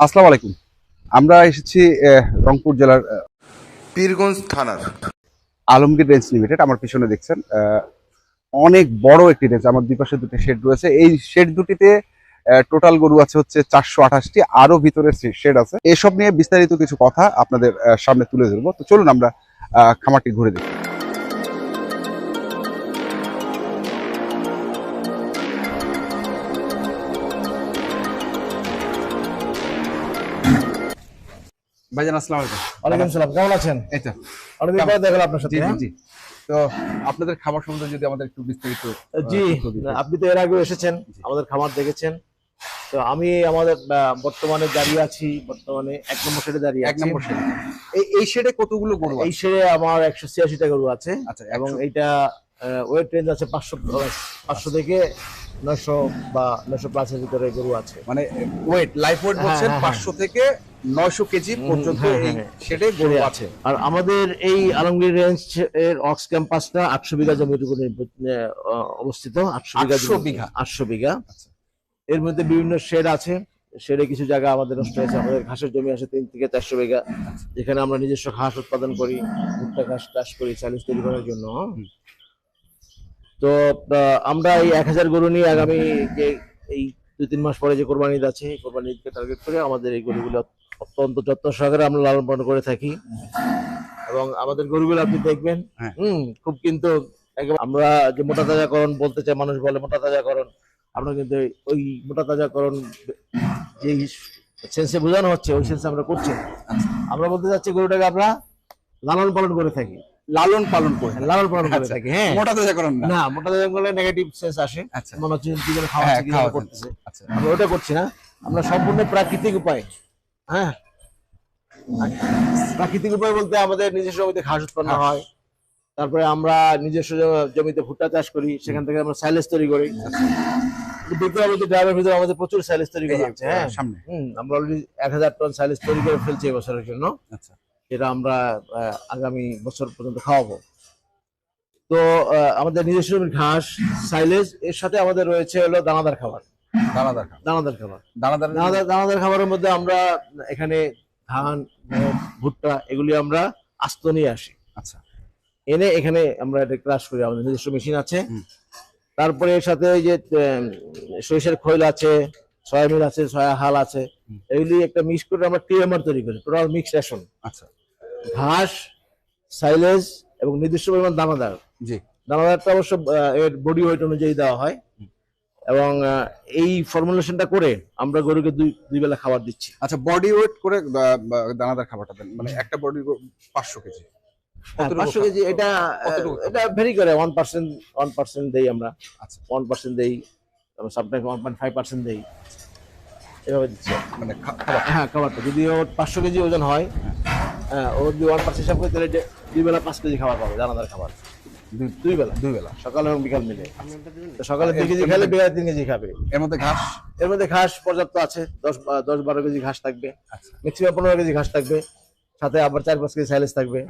আসসালামু আলাইকুম। আমরা এসেছি রংপুর জেলার পীরগঞ্জ থানার। আলমগীর রেঞ্জ লিমিটেড আমার পিছনে দেখছেন আহ, অনেক বড় একটি রেঞ্জ আমার দুই পাশে দুটি শেড রয়েছে। এই শেড দুটিতে টোটাল গরু আছে হচ্ছে চারশো আঠাশটি আরও ভিতরে শেড আছে। এসব নিয়ে বিস্তারিত কিছু কথা আপনাদের সামনে তুলে ধরবো। তো চলুন আমরা খামারটি ঘুরে দেখি। ভাইজান আসসালামু আলাইকুম। ওয়ালাইকুম সালাম কেমন আছেন? এই তো। অনেকদিন পরে দেখলাম আপনার সাথে জি জি হ্যাঁ? জি। তো আপনাদের খাবার সম্বন্ধে যদি আমাদের একটু বিস্তারিত জি আপনি তো এর আগে এসেছেন আমাদের খামার দেখেছেন। তো আমি আমাদের বর্তমানে দাঁড়িয়ে আছি বর্তমানে এক নম্বর শেডে দাঁড়িয়ে এক আছি। নম্বর শেড এই শেডে কতগুলো গরু এই শেডে আমার একশো ছিয়াশিটা গরু আছে আচ্ছা এবং এইটা ওয়েট রেঞ্জ আছে পাঁচশো পাঁচশো থেকে নয়শো বা নয়শো প্লাসের ভিতরে গরু আছে। মানে ওয়েট লাইফ ওয়েট হ্যাঁ, বলছেন হ্যাঁ, পাঁচশো থেকে নয়শো কেজি পর্যন্ত হ্যাঁ, এই হ্যাঁ, শেডে গরু আছে। আর আমাদের এই আলমগীর রেঞ্জ এর অক্স ক্যাম্পাসটা আটশো বিঘা জমির উপরে অবস্থিত। আটশো বিঘা বিঘা? আটশো বিঘা। আচ্ছা। এর মধ্যে বিভিন্ন শেড আছে। শেডে কিছু জায়গা আমাদের নষ্ট হয়েছে। আমাদের ঘাসের জমি আছে তিন থেকে চারশো বিঘা। যেখানে আমরা নিজস্ব ঘাস উৎপাদন করি ভুট্টা ঘাস চাষ করি চালিশ তৈরি করার জন্য। হ্যাঁ। তো আমরা এই এক হাজার গরু নিয়ে আগামী যে এই দুই তিন মাস পরে যে কোরবানি ঈদ আছে এই কোরবানি ঈদকে টার্গেট করে আমাদের এই গরুগুলো অত্যন্ত যত্ন সহকারে আমরা লালন পালন করে থাকি। এবং আমাদের গরুগুলো আপনি দেখবেন হ্যাঁ। হুম খুব কিন্তু আমরা যে মোটা তাজাকরণ বলতে চাই মানুষ বলে মোটা তাজাকরণ আমরা কিন্তু ওই মোটা তাজাকরণ যে সেন্সে বোঝানো হচ্ছে ওই সেন্সে আমরা করছি আমরা বলতে চাচ্ছি গরুটাকে আমরা লালন পালন করে থাকি। লালন পালন করে লালন পালন করে আচ্ছা। থাকি হ্যাঁ। মোটা তাজা করেন না? না মোটা তাজা করলে নেগেটিভ সেন্স আসে। আচ্ছা। মনে হচ্ছে কি যেন হ্যাঁ খাওয়াচ্ছে কি খাওয়া করতেছে। আচ্ছা। আমরা ওটা করছি না। আমরা সম্পূর্ণ প্রাকৃতিক উপায়। হ্যাঁ। প্রাকৃতিক উপায় বলতে আমাদের নিজস্ব জমিতে ঘাস উৎপন্ন হয়। তারপরে আমরা নিজস্ব জমিতে ভুট্টা চাষ করি সেখান থেকে আমরা সাইলেজ তৈরি করি। দেখতে পাবো যে ড্রাইভার ভিতরে আমাদের প্রচুর সাইলেজ তৈরি করা যে, হ্যাঁ। সামনে। আমরা অলরেডি এক হাজার টন সাইলেজ তৈরি করে ফেলছি এবছরের জন্য। আচ্ছা। যেটা আমরা আগামী বছর পর্যন্ত খাওয়াবো। তো আমাদের নিজস্ব ঘাস সাইলেজ এর সাথে আমাদের রয়েছে হলো দানাদার খাবার। দানাদার খাবার। দানাদার খাবার। দানাদার দানাদার দানাদার খাবারের মধ্যে আমরা এখানে ধান ভুট্টা এগুলি আমরা আস্ত নিয়ে আসি। আচ্ছা। এনে এখানে আমরা এটা ক্রাশ করি আমাদের নিজস্ব মেশিন আছে। তারপরে এর সাথে এই যে সরিষার খৈল আছে সয়াবিন আছে সয়া হাল আছে। এগুলি একটা মিক্স করে আমরা টিএমআর তৈরি করি টোটাল মিক্স রেশন আচ্ছা। ঘাস সাইলেজ এবং নির্দিষ্ট পরিমাণ দানাদার। জি। দানাদারটা অবশ্য এর বডি ওয়েট অনুযায়ী দেওয়া হয়। এবং এই ফর্মুলেশনটা করে আমরা গরুকে দুই দুই বেলা খাবার দিচ্ছি। আচ্ছা বডি ওয়েট করে দানাদার খাবারটা দেন। মানে একটা বডি পাঁচশো কেজি। হ্যাঁ, পাঁচশো কেজি এটা এটা ভেরি করে ওয়ান পার্সেন্ট ওয়ান পার্সেন্ট দেই আমরা। আচ্ছা। ওয়ান পার্সেন্ট দেই sometime one point five percent দেই। এভাবে দিচ্ছি। মানে হ্যাঁ খাবারটা। যদি ওর পাঁচশো কেজি ওজন হয় হ্যাঁ। ও যদি ওয়ান পার্সেন্ট হিসাব করে তাহলে দুই বেলা পাঁচ কেজি খাবার পাবে দানাদার খাবার। দুই- বেলা। দুই বেলা। সকাল এবং বিকাল মিলে। সকালে দুই কেজি খেলে বিকালে তিন কেজি খাবে। এর মধ্যে ঘাস? এর মধ্যে ঘাস পর্যাপ্ত আছে দশ দশ বারো কেজি ঘাস থাকবে। আচ্ছা। ম্যাক্সিমাম পনেরো কেজি ঘাস থাকবে। সাথে আবার চার পাঁচ কেজি সাইলেজ থাকবে।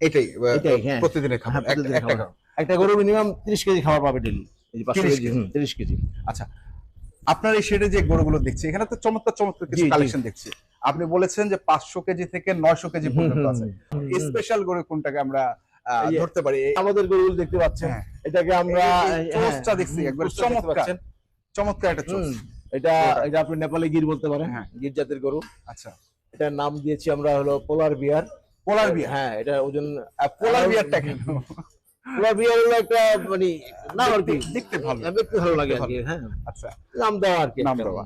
এটাই এটাই, হ্যাঁ। প্রতিদিনের খাবার। হ্যাঁ, প্রতিদিনের একটা খাবার। খাবার। একটা গরু মিনিমাম তিরিশ কেজি খাবার পাবে ডেলি এই যে পাঁচশো 30 কেজি হুম, তিরিশ কেজি। আচ্ছা আপনার এই শেডে যে গরুগুলো দেখছি এখানে তো চমৎকার চমৎকার কিছু। কালেকশন দেখছি। আপনি বলেছেন যে পাঁচশো কেজি থেকে নয়শো কেজি পর্যন্ত আছে। স্পেশাল গরু কোনটাকে আমরা ধরতে পারি? আমাদের গরুগুলো দেখতে পাচ্ছেন হ্যাঁ। এটাকে আমরা এই দেখছি একবার চমৎকার। চমৎকার একটা হুম, এটা এটা আপনি নেপালে গির বলতে পারেন হ্যাঁ। গির জাতের গরু। আচ্ছা। এটার নাম দিয়েছি আমরা হলো পোলার বিয়ার। পোলার বিয়ার? হ্যাঁ এটা ওজন পোলার বিয়ারটা কেন পোলার বিয়ার হলো একটা মানে নাম আর কি। দেখতে ভালো। হ্যাঁ, দেখতে ভালো লাগে আর কি হ্যাঁ। আচ্ছা। নাম দেওয়া আর কি নাম। দেওয়া।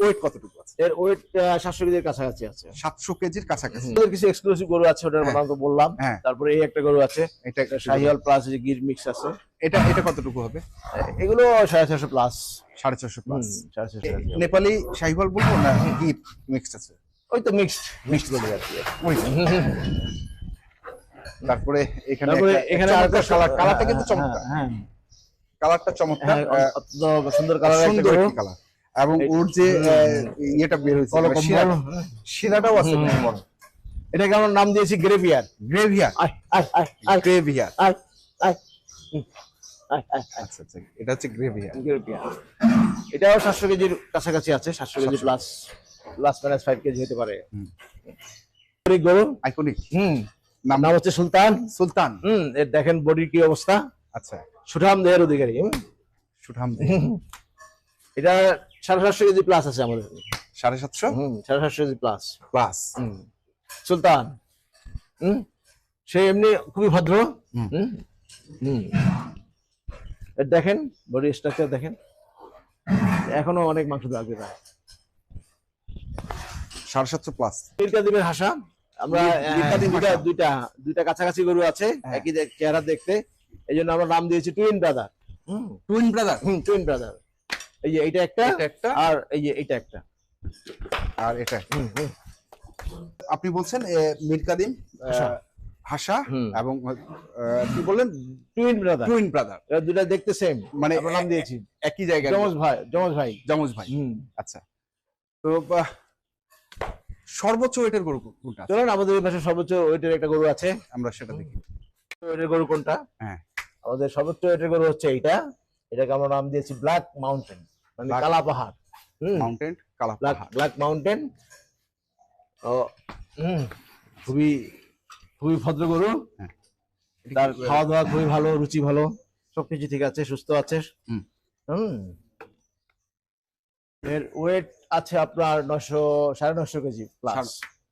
ওয়েট কতটুকু? এর ওয়েট সাতশো কেজির কাছাকাছি আছে। সাতশো কেজির কাছাকাছি। আমাদের কিছু এক্সক্লুসিভ গরু আছে ওটার হ্যাঁ। নাম তো বললাম। হ্যাঁ। তারপরে এই একটা গরু আছে এটা একটা শাহিওয়াল প্লাস যে গির মিক্স আছে। এটা এটা কতটুকু হবে? এগুলো সাড়ে ছশো প্লাস সাড়ে ছশো প্লাস সাড়ে ছশো নেপালি শাহিওয়াল বলব না গিট মিক্সড আছে? ওই তো মিক্সড মিক্সড বলে আর কি তারপরে এখানে এখানে একটা কালার কালারটা হ্যাঁ, কিন্তু চমৎকার। হ্যাঁ। কালারটা চমৎকার। হ্যাঁ সুন্দর কালার সুন্দর কালার এবং ওর যে ইয়েটা বের হয়েছে। শিরাটাও আছে এটাকে আমরা নাম দিয়েছি গ্রেভিয়ার। গ্রেভিয়ার। গ্রেভিয়ার। আচ্ছা আচ্ছা। এটা হচ্ছে এটাও সাতশো কেজির কাছাকাছি আছে সাতশো KG plus plus minus five KG হতে পারে। গরু। Iconic hmm. নাম নাম হচ্ছে সুলতান। সুলতান। হুম এর দেখেন বডির কি অবস্থা। আচ্ছা। সুঠাম দেহের অধিকারী। সুঠাম এটা সাড়ে সাতশো কেজি প্লাস আছে আমাদের সাড়ে সাতশো? হুম সাড়ে সাতশো KG plus plus hmm. Sultan hmm? সে এমনি খুবই ভদ্র। হুম। হুম? হুম। দেখেন বডি স্ট্রাকচার দেখেন। এখনও অনেক মাংস লাগবে তার সাড়ে সাতশো প্লাস নীলকা দ্বীপের হাসা। আমরা আহ, দুইটা দুইটা দুইটা কাছাকাছি গরু আছে। হ্যাঁ। একই চেহারা দেখতে। এই জন্য আমরা নাম দিয়েছি twin brother hmm. Twin brother hmm twin brother এই যে এইটা একটা এটা একটা। আর এই যে এইটা একটা। আর এটা। আপনি বলছেন মীর কাদিম হাসা। এবং কি বললেন? টুইন ব্রাদার টুইন ব্রাদার এরা দুটা দেখতে সেম মানে আমরা নাম দিয়েছি। একই জায়গায় যমজ ভাই যমজ ভাই। জমজ ভাই। আচ্ছা। তো সর্বোচ্চ ওয়েটের গরু কোনটা? চলুন আমাদের এই পাশে সর্বোচ্চ ওয়েটের একটা গরু আছে। আমরা সেটা দেখি। ওয়েটের গরু কোনটা? হ্যাঁ। আমাদের সর্বোচ্চ ওয়েটের গরু হচ্ছে এইটা। এটাকে আমরা নাম দিয়েছি ব্ল্যাক মাউন্টেন মানে কালা পাহাড় মাউন্টেন কালা পাহাড়। ব্ল্যাক মাউন্টেন ও খুবই খুবই ভদ্র গরু। হ্যাঁ। তার খাওয়া দাওয়া খুবই ভালো রুচি ভালো। সবকিছু ঠিক আছে সুস্থ আছে। হুম। এর ওয়েট আছে আপনার নশো সাড়ে নশো কেজি প্লাস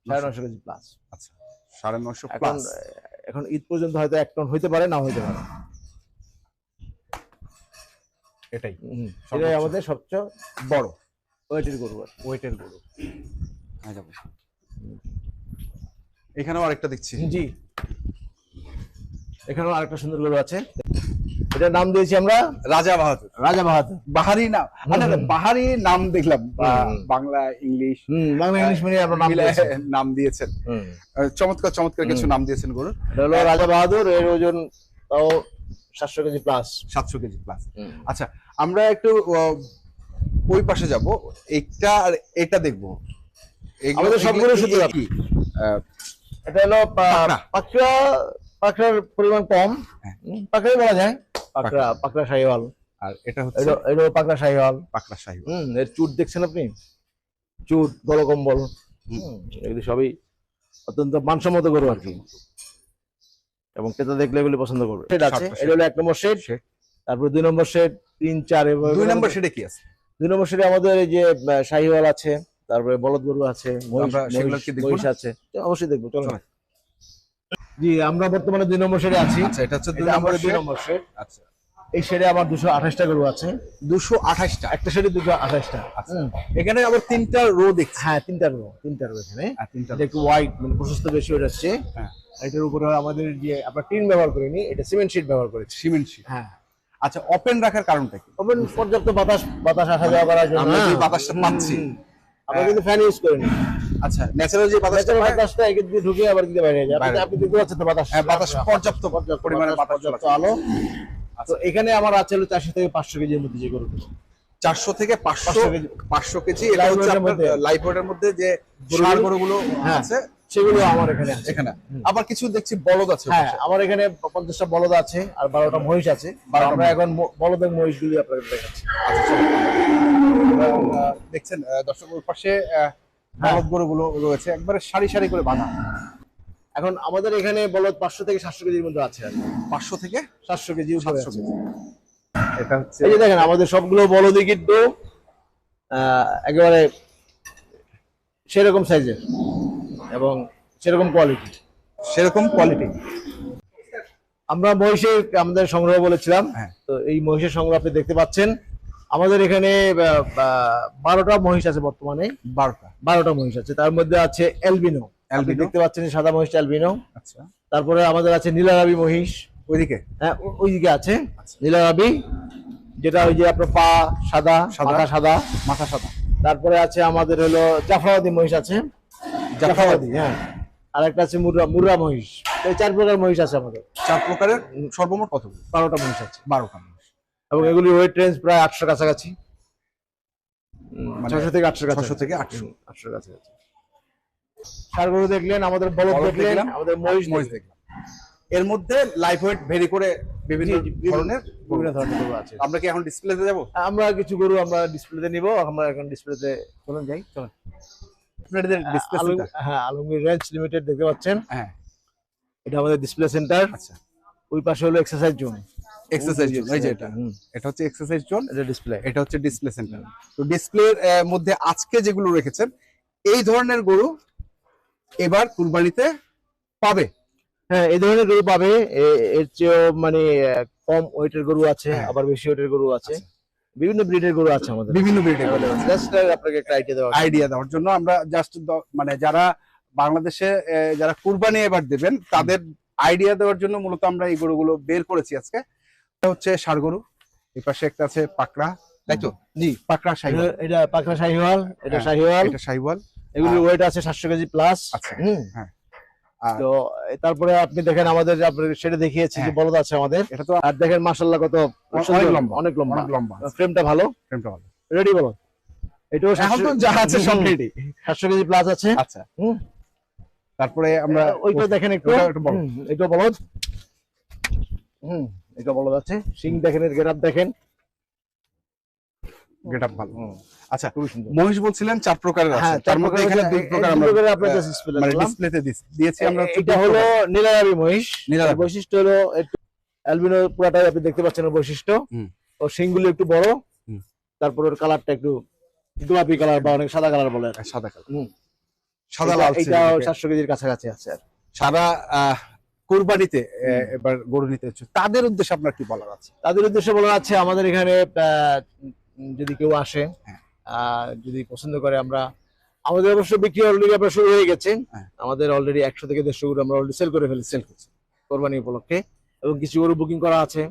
সাড়ে- নশো কেজি প্লাস আচ্ছা সাড়ে নশো প্লাস এখন ঈদ পর্যন্ত হয়তো এক টন হইতে পারে না হইতে পারে। এটাই। এটাই আমাদের সবচেয়ে বড়। ওয়েটের গরু ওয়েটের গরু। হ্যাঁ এখানেও আরেকটা দেখছি। জি। এখানেও আরেকটা সুন্দর গরু আছে। এটার নাম দিয়েছি আমরা রাজা বাহাদুর। রাজা বাহাদুর। বাহারি নাম আরে, বাহারি নাম দেখলাম। বা- Bangla English. Bangla English medium আমরা নাম নাম দিয়েছেন। চমৎকার চমৎকার কিছু নাম দিয়েছেন গরু। রাজা বাহাদুর এর ওজন তাও সাতশো কেজি প্লাস সাতশো কেজি প্লাস আচ্ছা আমরা একটু ওই পাশে যাব। এটা আর এটা দেখব। আমাদের সবগুলো শুধু কি? এটা হলো পাকড়া। পাকড়া পাকড়ার পরিমাণ কম। হ্যাঁ। পাকড়াই বলা যায়। পাকড়া পাকড়া। শাহিওয়াল। আর এটা হচ্ছে এটা পাকড়া শাহিওয়াল। পাকড়া শাহী হুম এর চুট দেখছেন আপনি? চুট গলকম্বল। হুম এগুলি সবই অত্যন্ত মানসম্মত গরু আর কি। এবং ক্রেতা দেখলে এগুলি পছন্দ করবে। সেট আছে। এটা হলো এক নম্বর সেট। তারপরে দুই নম্বর সেট তিন চার এবং দুই নম্বর সেটে কি আছে? দুই নম্বর সেটে আমাদের এই যে শাহিওয়াল আছে তারপরে বলদ গরু আছে মহিষ? আছে। অবশ্যই দেখব চলো। জি আমরা বর্তমানে দুই নম্বর সেটে আছি। আচ্ছা এটা হচ্ছে দুই এটা নম্বর দুই নম্বর সেট আচ্ছা। এই সেটে আমার দুশো আঠাশটা গরু আছে। দুশো আঠাশটা? একটা সেটে দুশো আঠাশটা এখানে আবার তিনটা রো দেখছি। হ্যাঁ তিনটা রো তিনটা রো এখানে। তিনটা একটু হোয়াইট মানে প্রশস্ত বেশি হয়ে যাচ্ছে। হ্যাঁ। এটার উপরে আমাদের যে আমরা টিন ব্যবহার করিনি এটা সিমেন্ট শিট ব্যবহার করেছি। সিমেন্ট শীট হ্যাঁ। আচ্ছা ওপেন রাখার কারণটা কি? ওপেন পর্যাপ্ত বাতাস বাতাস আসা যাওয়া করার জন্য। আমরা যে হ্যাঁ। বাতাসটা পাচ্ছি। আমরা কিন্তু ফ্যান ইউজ করিনি। আচ্ছা ন্যাচারাল যে বাতাসটা বাতাসটা একে দিয়ে ঢুকে আবার দিতে বাইরে যায়। আপনি দেখতে পাচ্ছেন তো বাতাস। হ্যাঁ, বাতাস পর্যাপ্ত পর্যাপ্ত পরিমাণে বাতাস, আলো। তো এখানে আমার আছে হলো চারশো থেকে পাঁচশো কেজির মধ্যে যে গরু চারশো থেকে পাঁচশো 500 কেজি। পাঁচশো কেজি। এটা হচ্ছে। লাইফ ওয়েটের মধ্যে। যে গরুগুলো- ষাঁড় গরুগুলো হ্যাঁ। আছে সেগুলো আমার এখানে আছে। এখানে। আবার কিছু দেখছি বলদ আছে হ্যাঁ আমার এখানে পঞ্চাশটা বলদ আছে আর বারোটা মহিষ আছে। আমরা এখন আপনাদের দেখাচ্ছি। দেখছেন দর্শক পাশে হ্যাঁ। বলদ গরুগুলো রয়েছে। একবারে সারি সারি করে বাঁধা। এখন আমাদের এখানে বলদ পাঁচশো থেকে সাতশো কেজির মধ্যে আছে। পাঁচশো থেকে সাতশো কেজি সাতশো আছে। কেজি। এটা হচ্ছে এই যে দেখেন আমাদের সবগুলো বলদই কিন্তু একেবারে সেরকম সাইজের এবং সেরকম কোয়ালিটি সেরকম কোয়ালিটি আমরা মহিষের আমাদের সংগ্রহ বলেছিলাম। হ্যাঁ। তো এই মহিষের সংগ্রহ আপনি দেখতে পাচ্ছেন। আমাদের এখানে বারোটা মহিষ আছে বর্তমানে। বারোটা। বারোটা মহিষ আছে। তার মধ্যে আছে এলবিনো অ্যালবিনো। দেখতে পাচ্ছেন সাদা মহিষটা এলবিনো আচ্ছা। তারপরে আমাদের আছে নীলারাবি মহিষ। ওইদিকে? হ্যাঁ ওইদিকে আছে। আচ্ছা। নীলারাবি যেটা ওই যে আপনার পা সাদা সাদা। মাথা সাদা। মাথা সাদা। তারপরে আছে আমাদের হলো জাফরাবাদী মহিষ আছে। জাফরাবাদী। হ্যাঁ। আর একটা আছে মুর্রা মুর্রা মহিষ। এই চার প্রকার মহিষ আছে আমাদের। চার প্রকারের সর্বমোট কত? বারোটা মহিষ আছে। বারোটা এবং এগুলি ওয়েট রেঞ্জ প্রায় আটশো কাছাকাছি। মানে ছশো থেকে আটশো কাছাকাছি। ছশো থেকে আটশো। আটশো কাছাকাছি। গরু দেখলেন আমাদের বলদ দেখলেন আমাদের মহিষ মহিষ। দেখলাম। এর মধ্যে লাইফ ওয়েট ভেরি করে বিভিন্ন ধরনের বিভিন্ন ধরনের গরু আছে। আমরা কি এখন ডিসপ্লেতে যাব? আমরা কিছু গরু আমরা ডিসপ্লেতে নিব আমরা এখন ডিসপ্লেতে চলুন যাই চলুন। আপনাদের ডিসপ্লে আলম- হ্যাঁ আলমগীর রেঞ্জ লিমিটেড দেখতে পাচ্ছেন। হ্যাঁ। এটা আমাদের ডিসপ্লে সেন্টার আচ্ছা। ওই পাশে হলো এক্সারসাইজ জোন এক্সারসাইজ জোন এই যে এটা। হুম, এটা হচ্ছে এক্সারসাইজ জোন এটা ডিসপ্লে এটা হচ্ছে ডিসপ্লে সেন্টার তো ডিসপ্লের মধ্যে আজকে যেগুলো রেখেছেন এই ধরনের গরু এবার কুরবানিতে পাবে। হ্যাঁ এই ধরনের গরু পাবে। এর চেয়েও মানে কম ওয়েটের গরু আছে হ্যাঁ। আবার বেশি ওয়েটের গরু আছে। বিভিন্ন ব্রিডের গরু আছে আমাদের। বিভিন্ন ব্রিডের জাস্ট আপনাকে একটা আইডিয়া দেওয়া আইডিয়া দেওয়ার জন্য আমরা জাস্ট মানে যারা বাংলাদেশে যারা কুরবানি এবার দেবেন তাদের আইডিয়া দেওয়ার জন্য মূলত আমরা এই গরুগুলো বের করেছি আজকে। এটা হচ্ছে ষাড় গরু। এই পাশে একটা আছে পাকড়া তাই তো? জি। পাকড়া শাহিওয়াল এটা- পাকড়া শাহিওয়াল এটা হ্যাঁ, শাহিওয়াল এটা শাহিওয়াল এগুলোর ওয়েট আছে সাতশো কেজি প্লাস আচ্ছা। হ্যাঁ। তো তারপরে আপনি দেখেন আমাদের সেটা দেখিয়েছি যে হ্যাঁ। বলদ আছে আমাদের। এটা তো আর দেখেন মার্শাল্লাহ কত অনেক লম্বা। অনেক লম্বা। অনেক লম্বা। ফ্রেমটা ভালো? ফ্রেমটা ভালো। রেডি বলো এটাও এখন তো যা আছে সব রেডি সাতশো কেজি প্লাস আছে। আচ্ছা। হুম। তারপরে আমরা ওইটা দেখেন একটু। একটু বলো। হুম, এটা বলদ। হুম এটা বলদ আছে। সিং দেখেন এর গেট দেখেন। গেট আপ ভালো। হুম, আচ্ছা বলছিলেন চার প্রকারের আছে। হ্যাঁ তার মধ্যে এখানে দুই প্রকার আমরা আপনার আহ, ডিসপ্লে মানে ডিসপ্লেতে দিয়েছি আমরা এটা হলো। মহিষ। বৈশিষ্ট্য হলো একটু অ্যালবিনো পুরাটাই আপনি দেখতে পাচ্ছেন বৈশিষ্ট্য। ও শিংগুলো একটু বড়। তারপর ওর কালারটা একটু গোলাপি কালার বা অনেক সাদা কালার বলে সাদা কালার। সাদা লাল এটা কেজির কাছাকাছি আছে আর। সারা আহ, কুরবানিতে এবার গরু নিতে হচ্ছে। তাদের উদ্দেশ্যে আপনার কি বলার আছে? তাদের উদ্দেশ্যে বলা আছে আমাদের এখানে আহ, যদি কেউ আসে হ্যাঁ। যদি পছন্দ করে আমরা আমাদের অবশ্য বিক্রি অলরেডি আপনার শুরু হয়ে গেছে। হ্যাঁ। আমাদের অলরেডি একশো থেকে দেড়শো গরু আমরা অলরেডি সেল করে ফেলেছি সেল করছি কোরবানি উপলক্ষে। এবং কিছু গরু বুকিং করা আছে।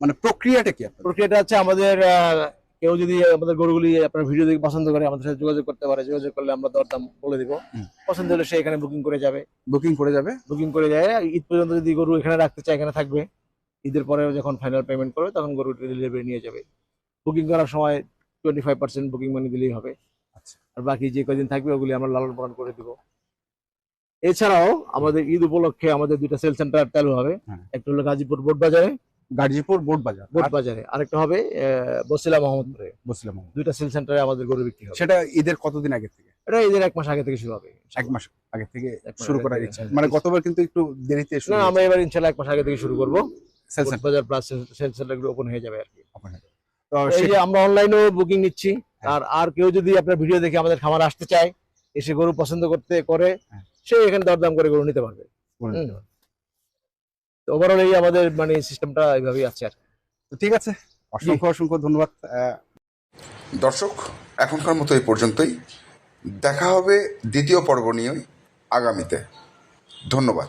মানে প্রক্রিয়াটা কি প্রক্রিয়াটা হচ্ছে আমাদের কেউ যদি আমাদের গরুগুলি আপনার ভিডিও দেখে পছন্দ করে আমাদের সাথে যোগাযোগ করতে পারে। যোগাযোগ করলে আমরা দরদাম বলে দিব। পছন্দ হলে সে এখানে বুকিং করে যাবে। বুকিং করে যাবে? বুকিং করে যায়। ঈদ পর্যন্ত যদি গরু এখানে রাখতে চায় এখানে থাকবে। ঈদের পরে যখন ফাইনাল পেমেন্ট করবে তখন গরু ডেলিভারি নিয়ে যাবে। বুকিং করার সময় twenty five percent booking money দিলেই হবে। আচ্ছা। আর বাকি যে কদিন থাকবে ওগুলি আমরা লালন পালন করে দিব। এছাড়াও আমাদের ঈদ উপলক্ষে আমাদের দুইটা সেল সেন্টার চালু হবে। হ্যাঁ। একটা হলো গাজীপুর বোট বাজারে। গাজীপুর বোট বাজার। বোট বাজারে। আরেকটা হবে বসিলা মোহাম্মদপুরে। বসলাম দুইটা সেল সেন্টারে আমাদের গরু বিক্রি হবে। সেটা ঈদের কতদিন আগে থেকে? এটা ঈদের এক মাস আগে থেকে শুরু হবে। এক মাস আগে থেকে শুরু করার ইচ্ছা। হ্যাঁ। মানে গতবার কিন্তু একটু দেরিতে শুরু না আমরা এবার ইনশাল্লাহ এক মাস আগে থেকে শুরু করব। সেল বোট বাজার প্লাস সেল সেন্টারগুলো ওপেন হয়ে যাবে আর কি। তো এই যে আমরা অনলাইনেও বুকিং নিচ্ছি হ্যাঁ। আর আর কেউ যদি আপনার ভিডিও দেখে আমাদের খামার আসতে চায় এসে গরু পছন্দ করতে করে হ্যাঁ। সে এখানে দরদাম করে গরু নিতে পারবে। ওভারঅল এই আমাদের মানে সিস্টেমটা এইভাবেই আছে আর কি। তো ঠিক আছে অসংখ্য অসংখ্য ধন্যবাদ আহ, দর্শক এখনকার মতো এই পর্যন্তই দেখা হবে দ্বিতীয় পর্ব নিয়ে আগামীতে ধন্যবাদ